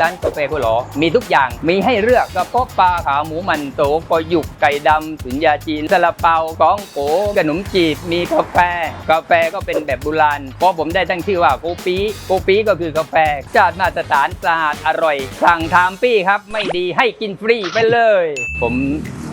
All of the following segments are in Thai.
ร้านกาแฟกุหลอมีทุกอย่างมีให้เลือกกระเพาะปลาขาหมูมันโตกอหยุกไก่ดำสุญญาจีนซาลาเปากองโกขนมจีบมีกาแฟ กาแฟก็เป็นแบบโบราณเพราะผมได้ตั้งชื่อว่าโกปีโกปีก็คือกาแฟจาดมาตรฐานสะอาดอร่อย สั่งทามปี้ครับ ไม่ดีให้กินฟรีไปเลย ผม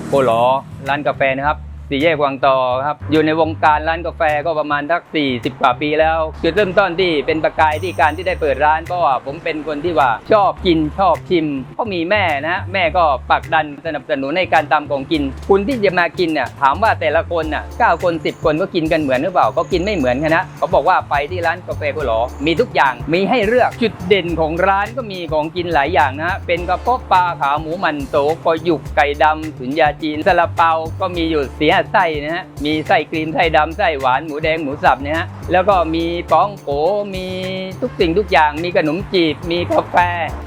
โกหลอร้านกาแฟนะครับ สี่แยกวังตอครับ อยู่ในวงการร้านกาแฟก็ประมาณสัก 40 กว่าปีแล้ว จุดเริ่มต้นที่เป็นประกายที่การที่ได้เปิดร้านเพราะว่าผมเป็นคนที่ว่าชอบกินชอบชิมก็มีแม่นะแม่ก็ปักดันสนับสนุนในการทำของกิน คุณที่จะมากินน่ะถามว่าแต่ละคนน่ะ9คน10คนก็กินกันเหมือนหรือเปล่า ก็กินไม่เหมือนกันนะเขาบอกว่าไปที่ร้านกาแฟกุหลอมีทุกอย่างมีให้เลือกจุดเด่นของร้านก็มีของกินหลายอย่างนะเป็นกระเพาะปลาขาหมูมันโตกอยุกไก่ดำสุญญาจีนซาลาเปาก็มีอยู่เสียไส้นะฮะ มีไส้ครีมไส้ดำไส้หวานหมูแดงหมูสับเนี่ยฮะ แล้วก็มีป้องโกมีทุกสิ่งทุกอย่าง มีขนมจีบ มีกาแฟ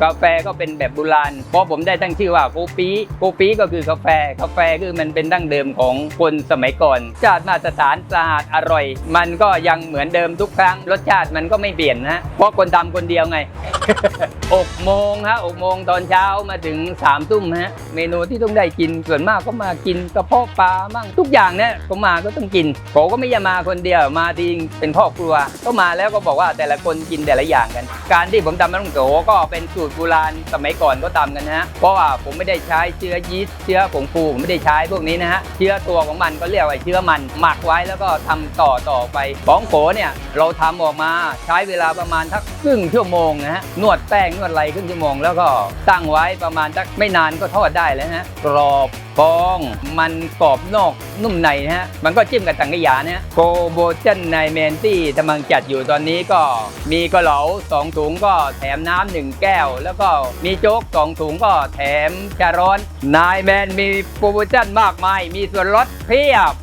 กาแฟก็เป็นแบบโบราณ เพราะผมได้ตั้งชื่อว่าโกปีโกปีก็คือกาแฟ กาแฟคือมันเป็นดั้งเดิมของคนสมัยก่อนชาติมาตรฐานสะอาดอร่อย มันก็ยังเหมือนเดิมทุกครั้ง รสชาติมันก็ไม่เปลี่ยนนะ เพราะคนทำคนเดียวไง6โมงฮะ6โมงตอนเช้ามาถึง3ทุ่มฮะ เมนูที่ต้องได้กินส่วนมากก็มากินกระเพาะปลามั่งทุกอย่างเนี่ยผมมาก็ต้องกินผมก็ไม่จะมาคนเดียวมาทีเป็นครอบครัว ก็มาแล้วก็บอกว่าแต่ละคนกินแต่ละอย่างกัน การที่ผมทำมันต้องโกก็เป็นสูตรโบราณสมัยก่อนก็ทำกันนะฮะเพราะว่าผมไม่ได้ใช้เชื้อยีสต์เชื้อผงฟูผมไม่ได้ใช้พวกนี้นะฮะเชื้อตัวของมันก็เรียกว่าเชื้อมัน หมักไว้แล้วก็ทำต่อต่อไปของโกเนี่ยเราทำออกมาใช้เวลาประมาณทักครึ่งชั่วโมงนะฮะนวดแป้งนวดอะไรครึ่งชั่วโมง แล้วก็ตั้งไว้ประมาณสักไม่นานก็ทอดได้แล้วฮะกรอบ ฟองมันกรอบนอกนุ่มในนะฮะ มันก็จิ้มกับตังกะยาเนี่ยโกโบจันในเมนที่กำลังจัดอยู่ตอนนี้ก็มีกระเหลาสองถุงก็แถมน้ำหนึ่งแก้ว แล้วก็มีโจ๊กสองถุงก็แถมชาร้อน นายแมนมีโปรโมชั่นมากมาย มีส่วนลดเพียบ